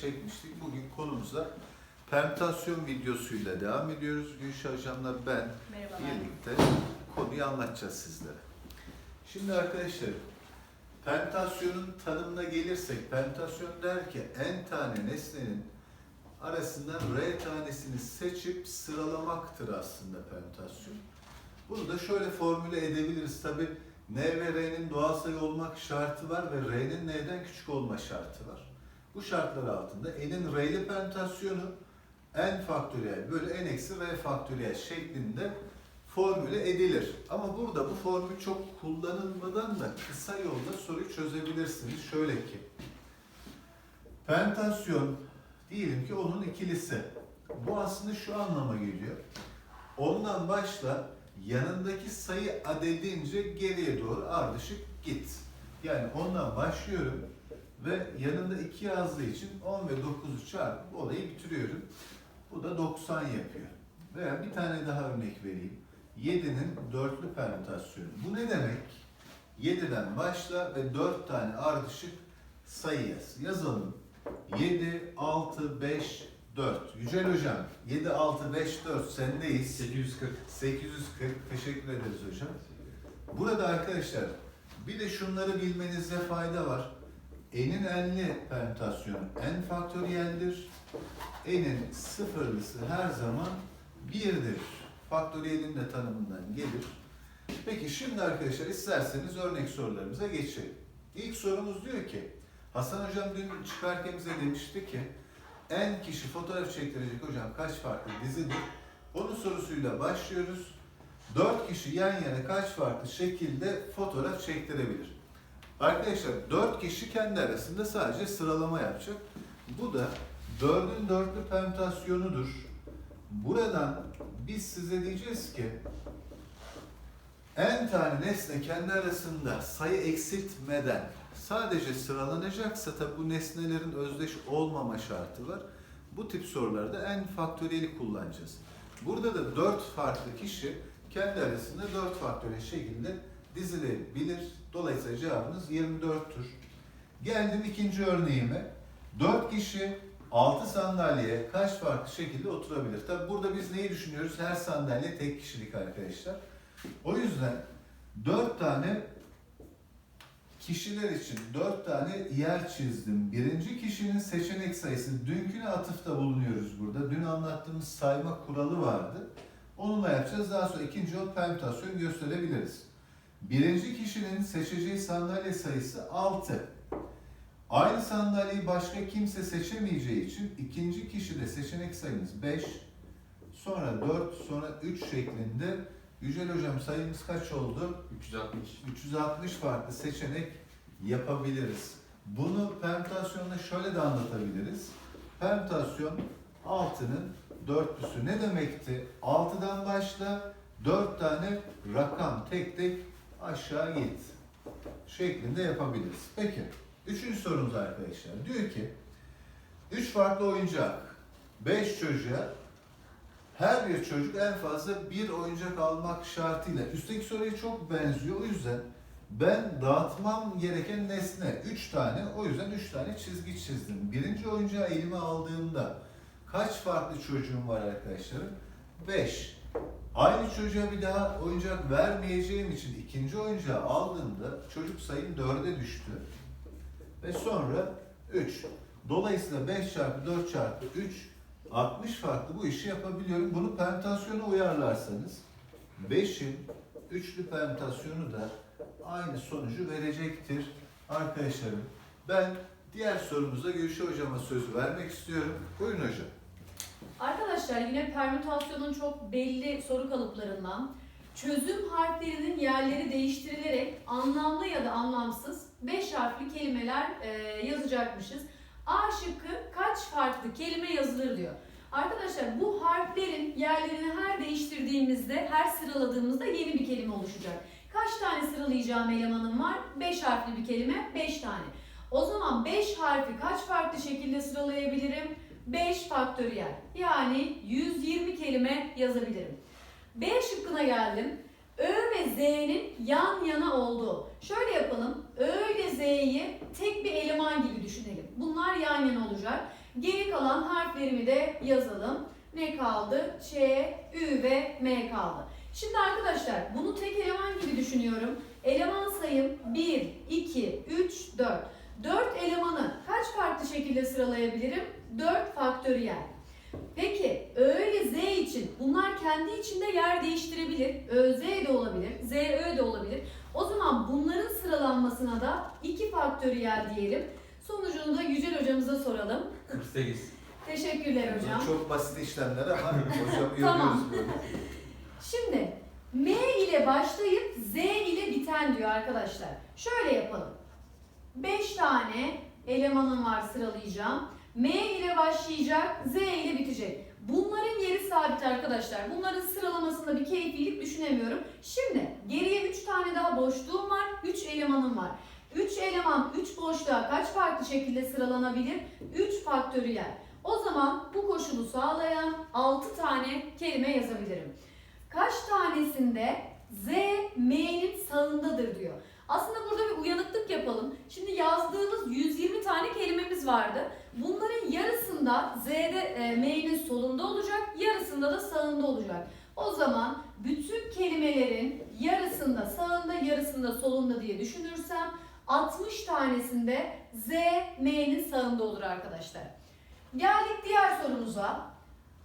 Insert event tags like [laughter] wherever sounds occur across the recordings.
çekmiştik. Bugün konumuza permütasyon videosuyla devam ediyoruz. Gülşah Hocam'la ben Merhabalar. birlikte konuyu anlatacağız sizlere. Şimdi arkadaşlar permütasyonun tanımına gelirsek permütasyon der ki n tane nesnenin arasından r tanesini seçip sıralamaktır aslında permütasyon. Bunu da şöyle formüle edebiliriz. Tabi n ve r'nin doğal sayı olmak şartı var ve r'nin n'den küçük olma şartı var. Bu şartlar altında n'in r'li permütasyonu n faktöriyel bölü n eksi r faktöriyel şeklinde formüle edilir. Ama burada bu formül çok kullanılmadan da kısa yolda soruyu çözebilirsiniz. Şöyle ki, pentasyon diyelim ki onun ikilisi. Bu aslında şu anlama geliyor. Ondan başla yanındaki sayı adedince geriye doğru ardışık git. Yani ondan başlıyorum ve yanında 2 yazdığı için 10 ve 9'u çarpıp olayı bitiriyorum. Bu da 90 yapıyor. Veya bir tane daha örnek vereyim. 7'nin dörtlü permütasyonu. Bu ne demek? 7'den başla ve 4 tane ardışık sayı yaz. Yazalım. 7, 6, 5, 4. Yücel Hocam 7, 6, 5, 4 sendeyiz. 840. 840 teşekkür ederiz hocam. Burada arkadaşlar bir de şunları bilmenizde fayda var. N'in enli permütasyonu n faktöriyeldir. N'in sıfırlısı her zaman birdir. Faktöriyelin de tanımından gelir. Peki şimdi arkadaşlar isterseniz örnek sorularımıza geçelim. İlk sorumuz diyor ki Hasan hocam dün çıkarken bize demişti ki n kişi fotoğraf çektirecek hocam kaç farklı dizidir? Onun sorusuyla başlıyoruz. 4 kişi yan yana kaç farklı şekilde fotoğraf çektirebilir? Arkadaşlar 4 kişi kendi arasında sadece sıralama yapacak. Bu da 4'ün dörtlü permütasyonudur. Buradan biz size diyeceğiz ki n tane nesne kendi arasında sayı eksiltmeden sadece sıralanacaksa tabi bu nesnelerin özdeş olmama şartı var. Bu tip sorularda n faktöriyeli kullanacağız. Burada da 4 farklı kişi kendi arasında 4 faktöriyel şekilde dizilebilir. Dolayısıyla cevabımız 24'tür. Geldim ikinci örneğime. 4 kişi 6 sandalyeye kaç farklı şekilde oturabilir? Tabi burada biz neyi düşünüyoruz? Her sandalye tek kişilik arkadaşlar. O yüzden 4 tane kişiler için 4 tane yer çizdim. Birinci kişinin seçenek sayısı, dünküne atıfta bulunuyoruz burada. Dün anlattığımız sayma kuralı vardı. Onunla yapacağız. Daha sonra ikinci yol permütasyon gösterebiliriz. Birinci kişinin seçeceği sandalye sayısı 6. Aynı sandalyeyi başka kimse seçemeyeceği için ikinci kişide seçenek sayımız 5. Sonra 4, sonra 3 şeklinde Yücel Hocam sayımız kaç oldu? 360. 360 farklı seçenek yapabiliriz. Bunu permütasyonla şöyle de anlatabiliriz. Permütasyon 6'nın dörtlüsü ne demekti? 6'dan başla 4 tane rakam tek tek aşağı git şeklinde yapabiliriz. Peki, üçüncü sorumuz arkadaşlar. Diyor ki, 3 farklı oyuncak, 5 çocuğa her bir çocuk en fazla bir oyuncak almak şartıyla. Üstteki soruya çok benziyor. O yüzden ben dağıtmam gereken nesne 3 tane. O yüzden 3 tane çizgi çizdim. Birinci oyuncağı elime aldığımda kaç farklı çocuğum var arkadaşlarım? 5. Aynı çocuğa bir daha oyuncak vermeyeceğim için ikinci oyuncağı aldığımda çocuk sayım 4'e düştü. Ve sonra 3. Dolayısıyla 5 çarpı 4 çarpı 3 60 farklı bu işi yapabiliyorum. Bunu permütasyona uyarlarsanız 5'in üçlü permütasyonu da aynı sonucu verecektir arkadaşlarım. Ben diğer sorumuza Gülşah hocama söz vermek istiyorum. Buyurun hocam. Arkadaşlar yine permütasyonun çok belli soru kalıplarından çözüm harflerinin yerleri değiştirilerek anlamlı ya da anlamsız 5 harfli kelimeler e, yazacakmışız. A şıkkı kaç farklı kelime yazılır diyor. Arkadaşlar bu harflerin yerlerini her değiştirdiğimizde, her sıraladığımızda yeni bir kelime oluşacak. Kaç tane sıralayacağım elemanım var? 5 harfli bir kelime, 5 tane. O zaman 5 harfi kaç farklı şekilde sıralayabilirim? 5 faktöriyel. Yani 120 kelime yazabilirim. B şıkkına geldim. Ö ve Z'nin yan yana olduğu. Şöyle yapalım. Ö ile Z'yi tek bir eleman gibi düşünelim. Bunlar yan yan yana olacak. Geri kalan harflerimi de yazalım. Ne kaldı? Ç, Ü ve M kaldı. Şimdi arkadaşlar bunu tek eleman gibi düşünüyorum. Eleman sayım 1, 2, 3, 4. 4 elemanı kaç farklı şekilde sıralayabilirim? 4 faktöriyel. Peki Ö ile Z için bunlar kendi içinde yer değiştirebilir. ÖZ de olabilir, ZÖ de olabilir. O zaman bunların sıralanmasına da 2 faktöriyel diyelim. Sonucunu da Yücel hocamıza soralım. 48. Teşekkürler hocam. Çok basit işlemler ama [laughs] hocam Tamam. böyle. Şimdi M ile başlayıp Z ile biten diyor arkadaşlar. Şöyle yapalım. 5 tane elemanım var sıralayacağım. M ile başlayacak, Z ile bitecek. Bunların yeri sabit arkadaşlar. Bunların sıralamasında bir keyfilik düşünemiyorum. Şimdi geriye 3 tane daha boşluğum var. 3 elemanım var. 3 eleman 3 boşluğa kaç farklı şekilde sıralanabilir? 3 faktöriyel. O zaman bu koşulu sağlayan 6 tane kelime yazabilirim. Kaç tanesinde Z M'nin sağındadır diyor. Aslında burada bir uyanıklık yapalım. Şimdi yazdığımız 120 tane kelimemiz vardı. Bunların yarısında Z'de e, M'nin solunda olacak, yarısında da sağında olacak. O zaman bütün kelimelerin yarısında sağında, yarısında solunda diye düşünürsem 60 tanesinde Z M'nin sağında olur arkadaşlar. Geldik diğer sorumuza.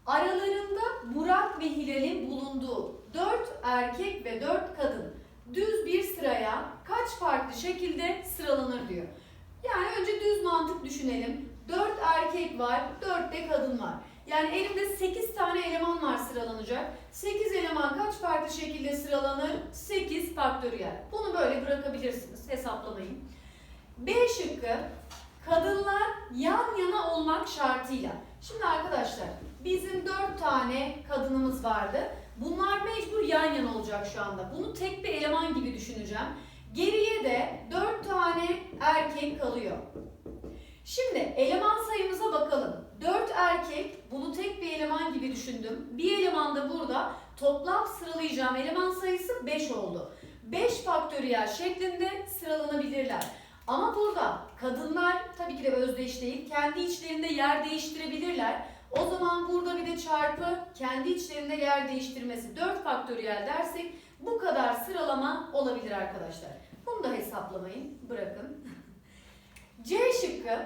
Aralarında Burak ve Hilal'in bulunduğu 4 erkek ve 4 kadın düz bir sıraya kaç farklı şekilde sıralanır diyor. Yani önce düz mantık düşünelim. 4 erkek var, 4 de kadın var. Yani elimde 8 tane eleman var sıralanacak. 8 eleman kaç farklı şekilde sıralanır? 8 faktöriyel. Bunu böyle bırakabilirsiniz. Hesaplamayın. B şıkkı kadınlar yan yana olmak şartıyla. Şimdi arkadaşlar bizim 4 tane kadınımız vardı. Bunlar mecbur yan yana olacak şu anda. Bunu tek bir eleman gibi düşüneceğim. Geriye de 4 tane erkek kalıyor. Şimdi eleman sayımıza bakalım. 4 erkek, bunu tek bir eleman gibi düşündüm. Bir eleman da burada. Toplam sıralayacağım eleman sayısı 5 oldu. 5 faktöriyel şeklinde sıralanabilirler. Ama burada kadınlar tabii ki de özdeş değil, kendi içlerinde yer değiştirebilirler. O zaman burada bir de çarpı kendi içlerinde yer değiştirmesi 4 faktöriyel dersek bu kadar sıralama olabilir arkadaşlar. Bunu da hesaplamayın, bırakın. [laughs] C şıkkı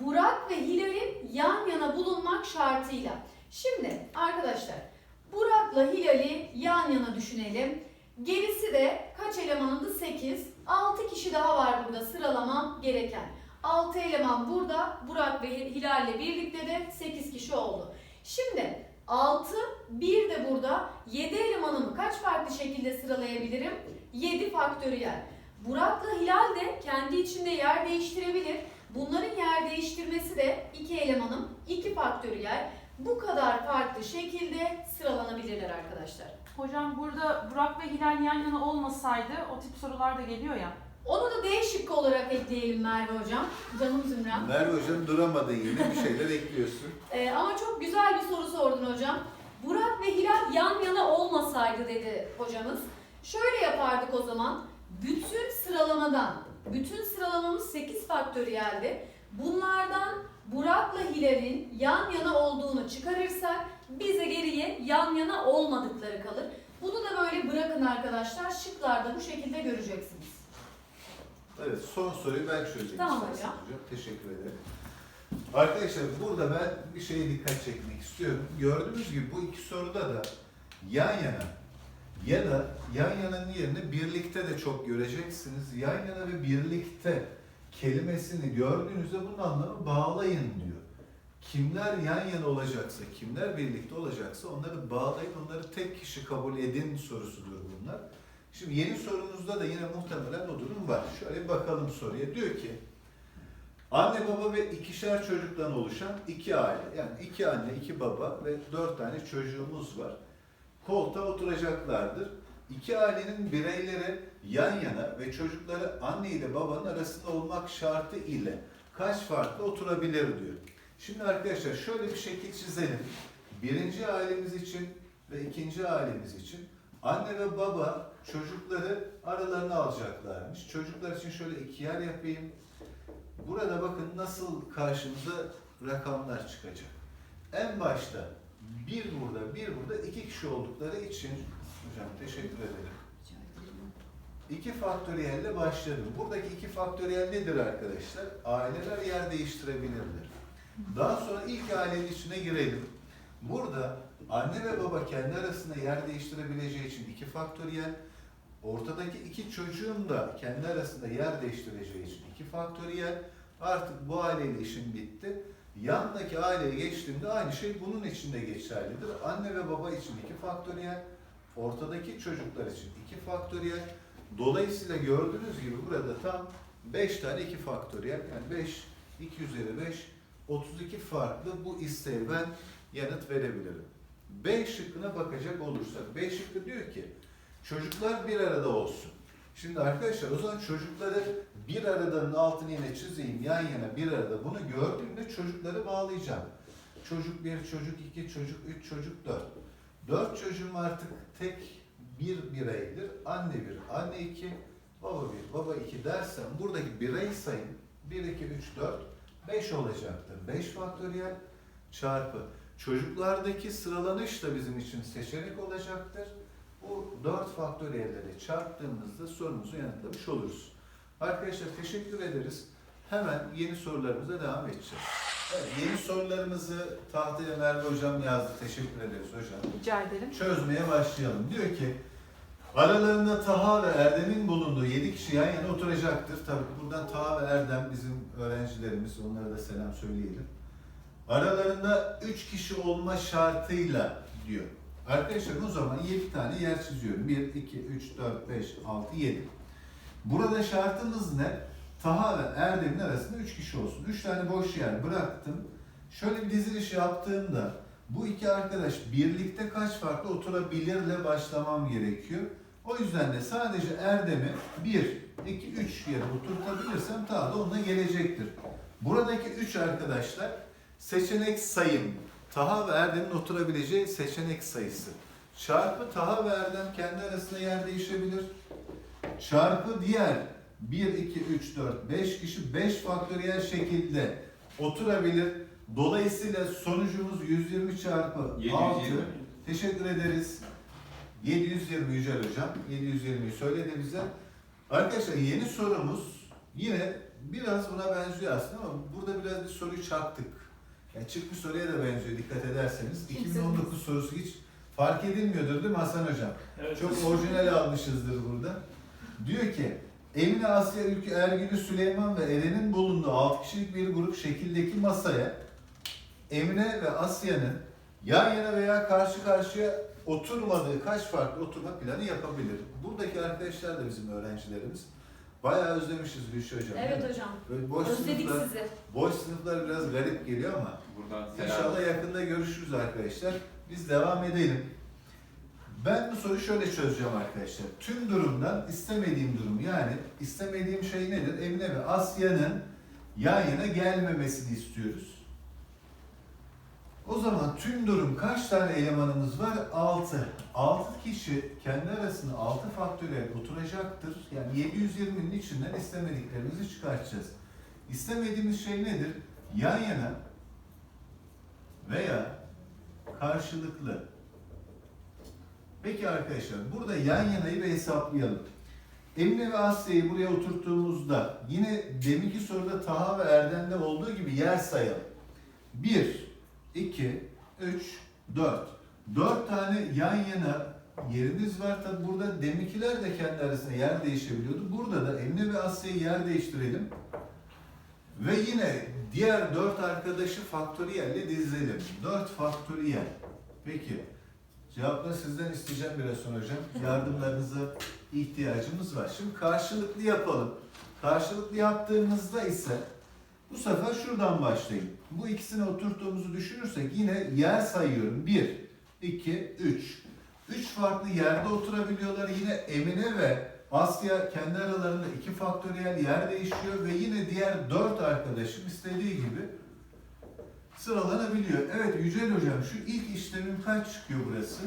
Burak ve Hilal'in yan yana bulunmak şartıyla. Şimdi arkadaşlar Burak'la Hilal'i yan yana düşünelim. Gerisi de kaç elemanındı? 8. 6 kişi daha var burada sıralamam gereken. 6 eleman burada. Burak ve Hilal'le birlikte de 8 kişi oldu. Şimdi 6, 1 de burada. 7 elemanımı kaç farklı şekilde sıralayabilirim? 7 faktöriyel. Burak'la Hilal de kendi içinde yer değiştirebilir. Bunların yer değiştirmesi de 2 elemanım 2 faktöriyel. Bu kadar farklı şekilde sıralanabilirler arkadaşlar. Hocam burada Burak ve Hilal yan yana olmasaydı o tip sorular da geliyor ya. Onu da D şıkkı olarak ekleyelim Merve Hocam. Canım Zümrem. Merve hocam duramadın yine bir şeyler ekliyorsun. [laughs] Ee, ama çok güzel bir soru sordun hocam. Burak ve Hilal yan yana olmasaydı dedi hocamız. Şöyle yapardık o zaman. Bütün sıralamadan, bütün sıralamamız 8 faktöriyeldi. Bunlardan Burak'la Hilal'in yan yana olduğunu çıkarırsak bize geriye yan yana olmadıkları kalır. Bunu da böyle bırakın arkadaşlar. Şıklarda bu şekilde göreceksiniz. Evet son soruyu ben çözeceğim. Tamam istersen hocam. Teşekkür ederim. Arkadaşlar burada ben bir şeye dikkat çekmek istiyorum. Gördüğünüz gibi bu iki soruda da yan yana ya da yan yananın yerine birlikte de çok göreceksiniz. Yan yana ve birlikte kelimesini gördüğünüzde bunun anlamı bağlayın diyor. Kimler yan yana olacaksa, kimler birlikte olacaksa onları bağlayın, onları tek kişi kabul edin sorusudur bunlar. Şimdi yeni sorumuzda da yine muhtemelen o durum var. Şöyle bir bakalım soruya. Diyor ki anne baba ve ikişer çocuktan oluşan iki aile. Yani iki anne, iki baba ve dört tane çocuğumuz var. Koltuğa oturacaklardır. İki ailenin bireyleri yan yana ve çocukları anne ile babanın arasında olmak şartı ile kaç farklı oturabilir diyor. Şimdi arkadaşlar şöyle bir şekil çizelim. Birinci ailemiz için ve ikinci ailemiz için anne ve baba çocukları aralarına alacaklarmış. Çocuklar için şöyle iki yer yapayım. Burada bakın nasıl karşımıza rakamlar çıkacak. En başta bir burada, bir burada iki kişi oldukları için hocam teşekkür ederim. İki faktöriyelle başladım. Buradaki iki faktöriyel nedir arkadaşlar? Aileler yer değiştirebilirler. Daha sonra ilk ailenin içine girelim. Burada anne ve baba kendi arasında yer değiştirebileceği için iki faktöriyel, ortadaki iki çocuğun da kendi arasında yer değiştireceği için iki faktöriyel, artık bu aileyle işim bitti. Yandaki aileye geçtiğimde aynı şey bunun için de geçerlidir. Anne ve baba için iki faktöriyel, ortadaki çocuklar için iki faktöriyel. Dolayısıyla gördüğünüz gibi burada tam 5 tane iki faktöriyel, yani 5, 2 üzeri 5, 32 farklı bu isteğe ben yanıt verebilirim. B şıkkına bakacak olursak, B şıkkı diyor ki çocuklar bir arada olsun. Şimdi arkadaşlar o zaman çocukları bir aradanın altını yine çizeyim yan yana bir arada. Bunu gördüğümde çocukları bağlayacağım. Çocuk bir, çocuk iki, çocuk üç, çocuk dört. Dört çocuğum artık tek bir bireydir. Anne bir, anne iki, baba bir, baba iki dersem buradaki birey sayım 1, 2, 3, 4, 5 olacaktır. 5 faktöriyel çarpı. Çocuklardaki sıralanış da bizim için seçenek olacaktır. Bu 4 faktöriyelleri çarptığımızda sorumuzu yanıtlamış oluruz. Arkadaşlar teşekkür ederiz. Hemen yeni sorularımıza devam edeceğiz. Evet, yeni sorularımızı tahtaya Merve Hocam yazdı. Teşekkür ederiz hocam Rica ederim. çözmeye başlayalım. Diyor ki aralarında Taha ve Erdem'in bulunduğu 7 kişi yan yana oturacaktır. Tabii buradan Taha ve Erdem bizim öğrencilerimiz. Onlara da selam söyleyelim. Aralarında 3 kişi olma şartıyla diyor. Arkadaşlar o zaman 7 tane yer çiziyorum. 1, 2, 3, 4, 5, 6, 7. Burada şartımız ne? Taha ve Erdem'in arasında 3 kişi olsun. 3 tane boş yer bıraktım. Şöyle bir diziliş yaptığımda bu iki arkadaş birlikte kaç farklı oturabilirle başlamam gerekiyor. O yüzden de sadece Erdem'i 1, 2, 3 yere oturtabilirsem ta da onunla gelecektir. Buradaki 3 arkadaşlar seçenek sayım. Taha ve Erdem'in oturabileceği seçenek sayısı. Çarpı Taha ve Erdem kendi arasında yer değişebilir. Çarpı diğer 1, 2, 3, 4, 5 kişi 5 faktöriyel şekilde oturabilir. Dolayısıyla sonucumuz 120 çarpı 6. 720. Teşekkür ederiz. 720 Yücel Hocam. 720'yi söyledi bize. Arkadaşlar yeni sorumuz yine biraz buna benziyor aslında ama burada biraz bir soruyu çarptık. Yani çıkmış soruya da benziyor dikkat ederseniz. Kimse 2019 sorusu hiç fark edilmiyordur değil mi Hasan Hocam? Evet. Çok orijinal [laughs] almışızdır burada. Diyor ki Emine, Asya, Ülkü, Ergül'ü, Süleyman ve Eren'in bulunduğu 6 kişilik bir grup şekildeki masaya Emine ve Asya'nın yan yana veya karşı karşıya oturmadığı kaç farklı oturma planı yapabilir? Buradaki arkadaşlar da bizim öğrencilerimiz. Bayağı özlemişiz Gülşah Hocam. Evet hocam. Böyle boş Özledik sınıflar, sizi. boş sınıflar biraz garip geliyor ama Buradan selam. İnşallah yakında görüşürüz arkadaşlar. Biz devam edelim. Ben bu soruyu şöyle çözeceğim arkadaşlar. Tüm durumdan istemediğim durum yani istemediğim şey nedir? Emine ve Asya'nın yan yana gelmemesini istiyoruz. O zaman tüm durum kaç tane elemanımız var? 6. 6 kişi kendi arasında 6 faktöriyel oturacaktır. Yani 720'nin içinden istemediklerimizi çıkartacağız. İstemediğimiz şey nedir? Yan yana veya karşılıklı. Peki arkadaşlar burada yan yanayı bir hesaplayalım. Emine ve Asya'yı buraya oturttuğumuzda yine deminki soruda Taha ve Erdem'de olduğu gibi yer sayalım. 1, 2, 3, 4. 4 tane yan yana yerimiz var. Tabi burada deminkiler de kendi arasında yer değişebiliyordu. Burada da Emine ve Asya'yı yer değiştirelim. Ve yine diğer dört arkadaşı faktöriyelle dizelim. Dört faktöriyel. Peki. Cevapları sizden isteyeceğim biraz sonra hocam. [laughs] Yardımlarınıza ihtiyacımız var. Şimdi karşılıklı yapalım. Karşılıklı yaptığımızda ise bu sefer şuradan başlayayım. Bu ikisini oturttuğumuzu düşünürsek yine yer sayıyorum. 1, 2, 3. 3 farklı yerde oturabiliyorlar. Yine Emine ve Asya kendi aralarında iki faktöriyel yer değişiyor ve yine diğer dört arkadaşım istediği gibi sıralanabiliyor. Evet Yücel Hocam şu ilk işlemin kaç çıkıyor burası?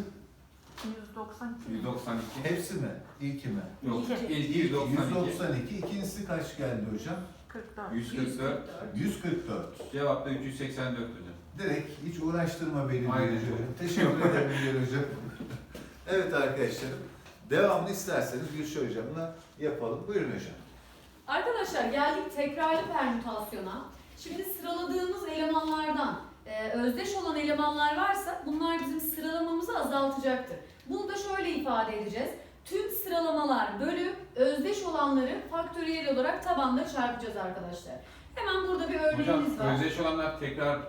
192 mi? 192. Hepsi mi? İlki mi? Yok. İlk- İlk İlk 192. 192. İkincisi kaç geldi hocam? 144. 144. 144. Cevap da 384 hocam. Direkt hiç uğraştırma beni Aynen. Hocam. Teşekkür ederim Bilge hocam. [laughs] evet arkadaşlarım. Devamlı isterseniz Gülşah hocamla yapalım. Buyurun hocam. Arkadaşlar geldik tekrarlı permütasyona. Şimdi sıraladığımız elemanlardan e, özdeş olan elemanlar varsa bunlar bizim sıralamamızı azaltacaktır. Bunu da şöyle ifade edeceğiz. Tüm sıralamalar bölü özdeş olanları faktöriyel olarak tabanda çarpacağız arkadaşlar. Hemen burada bir Hocam örneğimiz var. özdeş olanlar tekrar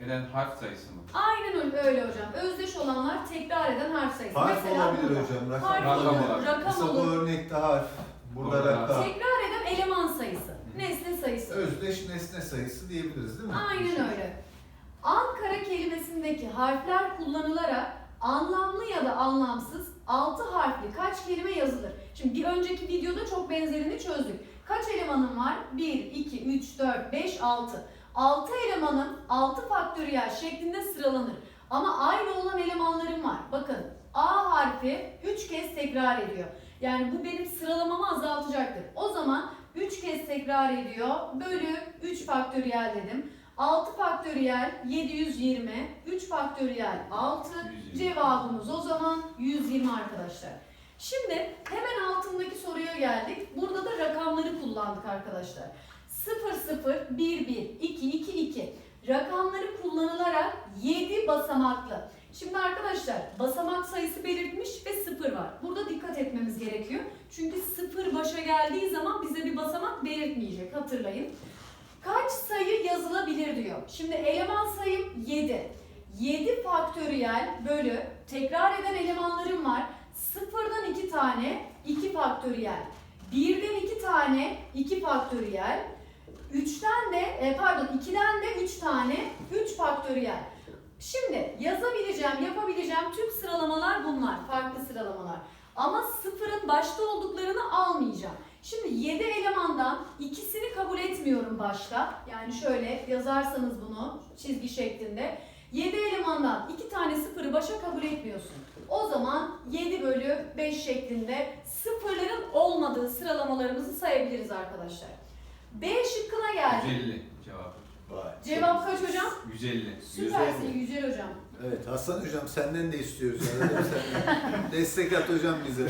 eden harf sayısı mı? Aynen öyle, öyle hocam. Özdeş olanlar tekrar eden harf sayısı. Harf Mesela olabilir burada. hocam. Rakam, Harf Rakam olur, olarak. rakam Mesela bu olur. örnekte harf. Burada Burada rakam. Tekrar eden eleman sayısı, nesne sayısı. Özdeş nesne sayısı diyebiliriz değil mi? Aynen öyle. Ankara kelimesindeki harfler kullanılarak anlamlı ya da anlamsız 6 harfli kaç kelime yazılır? Şimdi bir önceki videoda çok benzerini çözdük. Kaç elemanım var? 1, 2, 3, 4, 5, 6. 6 elemanım 6 faktöriyel şeklinde sıralanır. Ama aynı olan elemanlarım var. Bakın A harfi 3 kez tekrar ediyor. Yani bu benim sıralamamı azaltacaktır. O zaman 3 kez tekrar ediyor. Bölü 3 faktöriyel dedim. 6 faktöriyel 720, 3 faktöriyel 6. 120. Cevabımız o zaman 120 arkadaşlar. Şimdi hemen altındaki soruya geldik. Burada da rakamları kullandık arkadaşlar. 0 0 1 1 2 2 2 rakamları kullanılarak 7 basamaklı. Şimdi arkadaşlar basamak sayısı belirtmiş ve 0 var. Burada dikkat etmemiz gerekiyor. Çünkü 0 başa geldiği zaman bize bir basamak belirtmeyecek. Hatırlayın. Kaç sayı yazılabilir diyor. Şimdi eleman sayım 7. 7 faktöriyel bölü tekrar eden elemanlarım var. Sıfırdan 2 tane 2 faktöriyel. Birden 2 tane 2 faktöriyel. 3'ten de e, pardon 2'den de 3 tane 3 faktöriyel. Şimdi yazabileceğim, yapabileceğim tüm sıralamalar bunlar. Farklı sıralamalar. Ama sıfırın başta olduklarını almayacağım. Şimdi 7 elemandan etmiyorum başta. Yani şöyle yazarsanız bunu çizgi şeklinde. 7 elemandan 2 tane sıfırı başa kabul etmiyorsun. O zaman 7 bölü 5 şeklinde sıfırların olmadığı sıralamalarımızı sayabiliriz arkadaşlar. B şıkkına geldik. 150 cevap. Vay. Cevap kaç hocam? 150. Süpersin Yücel hocam. Evet Hasan hocam senden de istiyoruz. Arada senden. [laughs] Destek at hocam bize.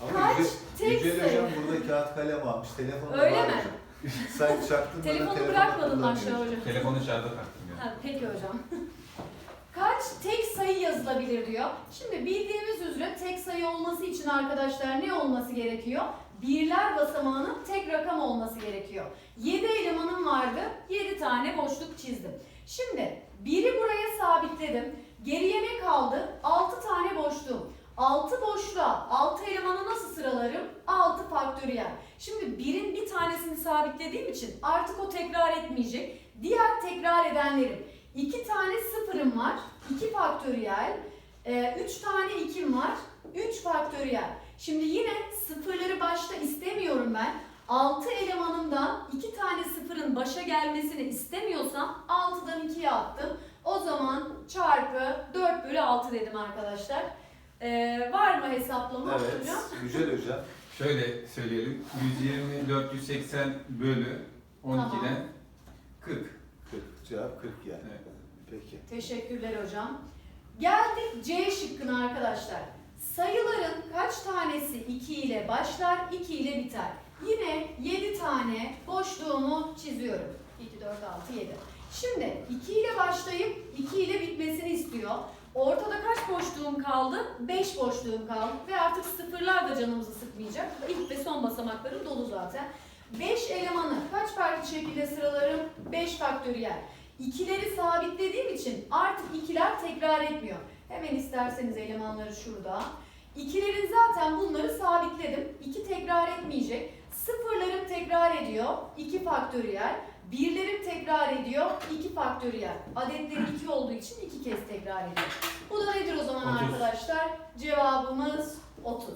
Ama Kaç? Yüce, Tek Yücel sayı. hocam burada kağıt kalem almış. Telefonu da Öyle var mi? hocam. [laughs] Sen çaktın bana Telefonu mı aşağı kullanıyorsun. hocam? Telefonu şarja taktım ya. Ha, peki hocam. Kaç tek sayı yazılabilir diyor. Şimdi bildiğimiz üzere tek sayı olması için arkadaşlar ne olması gerekiyor? Birler basamağının tek rakam olması gerekiyor. 7 elemanım vardı. 7 tane boşluk çizdim. Şimdi biri buraya sabitledim. Geriye ne kaldı? 6 tane boşluğum. 6 boşluğa 6 elemanı nasıl sıralarım? 6 faktöriyel. Şimdi birin bir tanesini sabitlediğim için artık o tekrar etmeyecek. Diğer tekrar edenlerim. 2 tane sıfırım var. 2 faktöriyel. 3 tane 2'm var. 3 faktöriyel. Şimdi yine sıfırları başta istemiyorum ben. 6 elemanımdan 2 tane sıfırın başa gelmesini istemiyorsam 6'dan 2'ye attım. O zaman çarpı 4 bölü 6 dedim arkadaşlar. Ee, var mı hesaplama Evet. Yücel hocam. Şöyle söyleyelim. 120 480 bölü 12'den 40. 40. Cevap 40 yani. Evet. Peki. Teşekkürler hocam. Geldik C şıkkına arkadaşlar. Sayıların kaç tanesi 2 ile başlar, 2 ile biter? Yine 7 tane boşluğumu çiziyorum. 2, 4, 6, 7. Şimdi 2 ile başlayıp 2 ile bitmesini istiyor. Ortada kaç boşluğum kaldı? 5 boşluğum kaldı ve artık sıfırlar da canımızı sıkmayacak. İlk ve son basamaklarım dolu zaten. 5 elemanı kaç farklı şekilde sıralarım? 5 faktöriyel. İkileri sabitlediğim için artık ikiler tekrar etmiyor. Hemen isterseniz elemanları şurada. İkilerin zaten bunları sabitledim. İki tekrar etmeyecek. Sıfırlarım tekrar ediyor. 2 faktöriyel. Birlerim tekrar ediyor. 2 faktöriyel. Adetleri 2 olduğu için 2 kez tekrar ediyor. Bu da nedir o zaman 30. arkadaşlar? Cevabımız 30.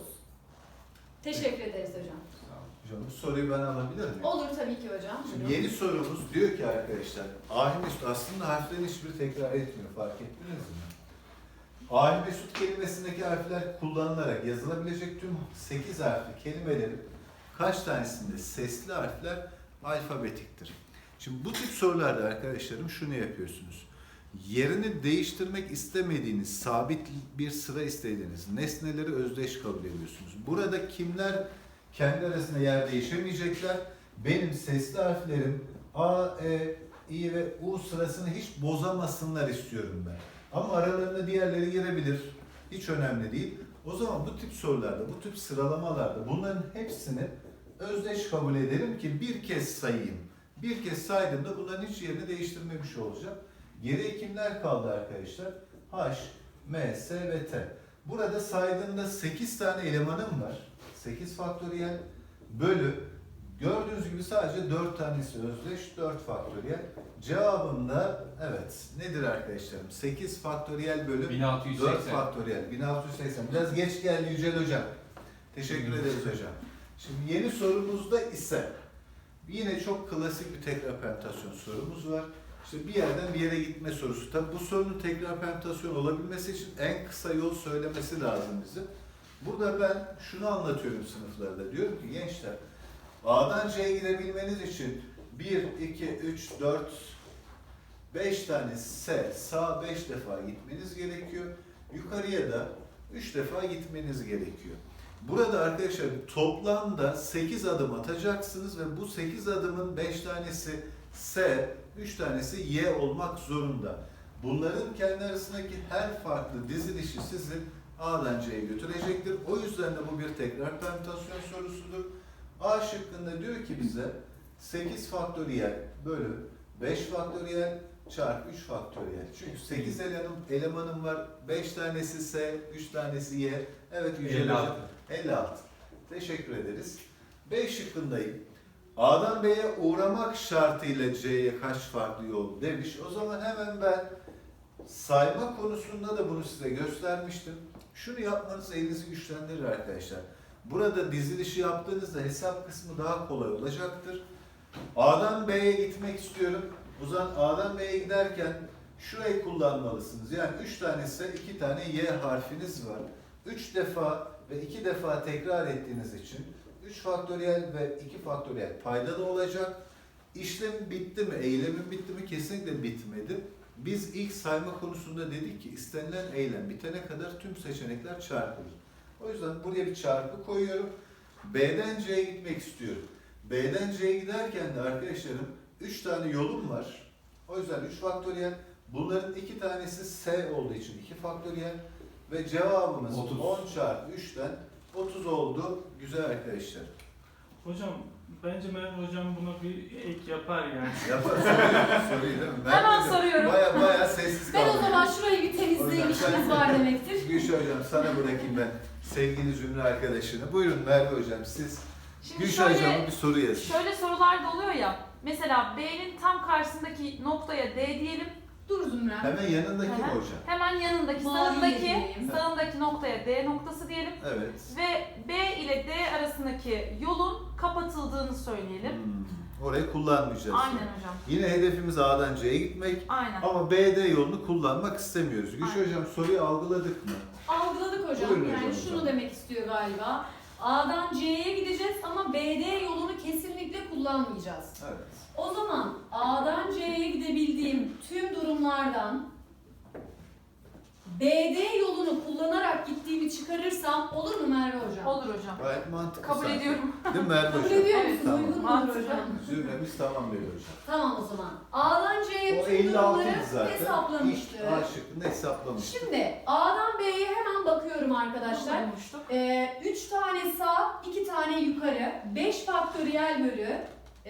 Teşekkür ederiz hocam. Sağ olun. Hocam bu soruyu ben alabilir miyim? Olur tabii ki hocam. Şimdi yeni sorumuz diyor ki arkadaşlar, Ahi Mesut aslında harflerin hiçbiri tekrar etmiyor, fark ettiniz mi? Ahi Mesut kelimesindeki harfler kullanılarak yazılabilecek tüm 8 harfli kelimelerin kaç tanesinde sesli harfler, alfabetiktir. Şimdi bu tip sorularda arkadaşlarım şunu yapıyorsunuz. Yerini değiştirmek istemediğiniz, sabit bir sıra istediğiniz nesneleri özdeş kabul ediyorsunuz. Burada kimler kendi arasında yer değişemeyecekler? Benim sesli harflerim A, E, İ ve U sırasını hiç bozamasınlar istiyorum ben. Ama aralarına diğerleri girebilir. Hiç önemli değil. O zaman bu tip sorularda, bu tip sıralamalarda bunların hepsini özdeş kabul ederim ki bir kez sayayım. Bir kez saydığımda bunların hiç yerini değiştirmemiş olacak. Geriye kimler kaldı arkadaşlar? H, M, S ve T. Burada saydığımda 8 tane elemanım var. 8 faktöriyel bölü gördüğünüz gibi sadece 4 tanesi özdeş, 4 faktöriyel. Cevabım da evet nedir arkadaşlarım? 8 faktöriyel bölü 4 1680. faktöriyel. 1680. Biraz geç geldi Yücel Hocam. Teşekkür ederiz hocam. Şimdi yeni sorumuzda ise yine çok klasik bir tekrar permütasyon sorumuz var. İşte bir yerden bir yere gitme sorusu. Tabi bu sorunun tekrar permütasyon olabilmesi için en kısa yol söylemesi lazım bizim. Burada ben şunu anlatıyorum sınıflarda. Diyorum ki gençler A'dan C'ye gidebilmeniz için 1, 2, 3, 4, 5 tane S sağ 5 defa gitmeniz gerekiyor. Yukarıya da 3 defa gitmeniz gerekiyor. Burada arkadaşlar toplamda 8 adım atacaksınız ve bu 8 adımın 5 tanesi S, 3 tanesi Y olmak zorunda. Bunların kendi arasındaki her farklı dizilişi sizi A'dan C'ye götürecektir. O yüzden de bu bir tekrar permütasyon sorusudur. A şıkkında diyor ki bize 8 faktöriyel bölü 5 faktöriyel çarpı 3 faktöriyel. Çünkü 8 elemanım, elemanım var. 5 tanesi S, 3 tanesi Y. Evet Yücel 56. Hocam. 56. Teşekkür ederiz. B şıkkındayım. A'dan B'ye uğramak şartıyla C'ye kaç farklı yol demiş. O zaman hemen ben sayma konusunda da bunu size göstermiştim. Şunu yapmanız elinizi güçlendirir arkadaşlar. Burada dizilişi yaptığınızda hesap kısmı daha kolay olacaktır. A'dan B'ye gitmek istiyorum. O zaman A'dan B'ye giderken şurayı kullanmalısınız. Yani 3 tane ise 2 tane Y harfiniz var. 3 defa ve 2 defa tekrar ettiğiniz için 3 faktöriyel ve 2 faktöriyel paydalı olacak. İşlem bitti mi, eylemin bitti mi? Kesinlikle bitmedi. Biz ilk sayma konusunda dedik ki istenilen eylem bitene kadar tüm seçenekler çarpılır. O yüzden buraya bir çarpı koyuyorum. B'den C'ye gitmek istiyorum. B'den C'ye giderken de arkadaşlarım 3 tane yolum var. O yüzden 3 faktöriyel. Bunların 2 tanesi S olduğu için 2 faktöriyel. Ve cevabımız 30. 10 çarpı 3'ten 30 oldu. Güzel arkadaşlar. Hocam bence Merve hocam buna bir ek yapar yani. [laughs] Yapar soruyu, soruyu değil mi? Ben Hemen soruyorum. Baya baya sessiz Ben o kaldım. zaman şurayı bir temizleyeyim işimiz var demektir. Gülşah Hocam sana bırakayım ben sevgili Zümrü arkadaşını. Buyurun Merve Hocam siz Şimdi Gülşah şöyle, Hocam'a bir soru yazın. şöyle sorular da oluyor ya. Mesela B'nin tam karşısındaki noktaya D diyelim. Dur Zümra. Hemen yanındaki mi hocam? Hemen yanındaki, Mavi sağındaki, sağındaki noktaya D noktası diyelim. Evet. Ve B ile D arasındaki yolun kapatıldığını söyleyelim. Hmm, Orayı kullanmayacağız. Aynen hocam. Yine hedefimiz A'dan C'ye gitmek Aynen. ama BD yolunu kullanmak istemiyoruz. Aynen. Hocam soruyu algıladık mı? Algıladık hocam. Buyurun yani hocam, şunu demek istiyor galiba. A'dan C'ye gideceğiz ama BD yolunu kesinlikle kullanmayacağız. Evet. O zaman A'dan C'ye gidebildiğim tüm durumlardan BD yolunu kullanarak gittiğimi çıkarırsam olur mu Merve hocam? Olur hocam. Gayet mantıklı Kabul sanki. ediyorum. Değil mi Merve Kabul Hocam? ediyor Evet, musun? tamam. Uygun mudur Mantıklı. hocam? Zümremiz tamam dedi hocam. Tamam o zaman. A'dan C'ye O tüm 56 durumları zaten. hesaplamıştı. İlk A şıkkında hesaplamıştı. Şimdi A'dan B'ye hemen bakıyorum arkadaşlar. Bulmuştuk. Ee, 3 tane sağ, 2 tane yukarı, 5 faktöriyel bölü,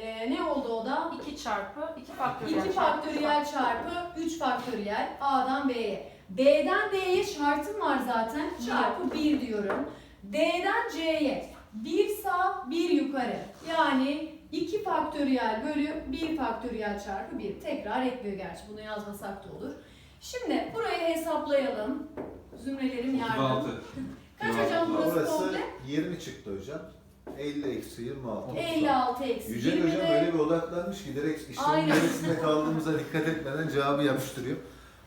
ee, ne oldu o da? 2 çarpı 2 faktöriyel. 2 çarpı faktöriyel çarpı 3 faktöriyel A'dan B'ye. B'den D'ye şartım var zaten. Çarpı 1 diyorum. D'den C'ye 1 sağ 1 yukarı. Yani 2 faktöriyel bölü 1 faktöriyel çarpı 1. Tekrar etmiyor gerçi. Bunu yazmasak da olur. Şimdi burayı hesaplayalım. Zümrelerim yardım. 36. Kaç hocam burası, Burası komple? 20 çıktı hocam. 50 eksi 26. 56 eksi Yücel 20 Hocam öyle bir odaklanmış ki direkt işlemin Aynen. neresinde kaldığımıza dikkat etmeden cevabı yapıştırıyor.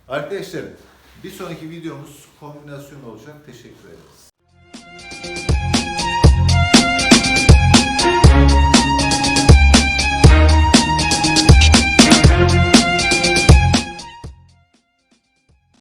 Arkadaşlar bir sonraki videomuz kombinasyon olacak. Teşekkür ederiz.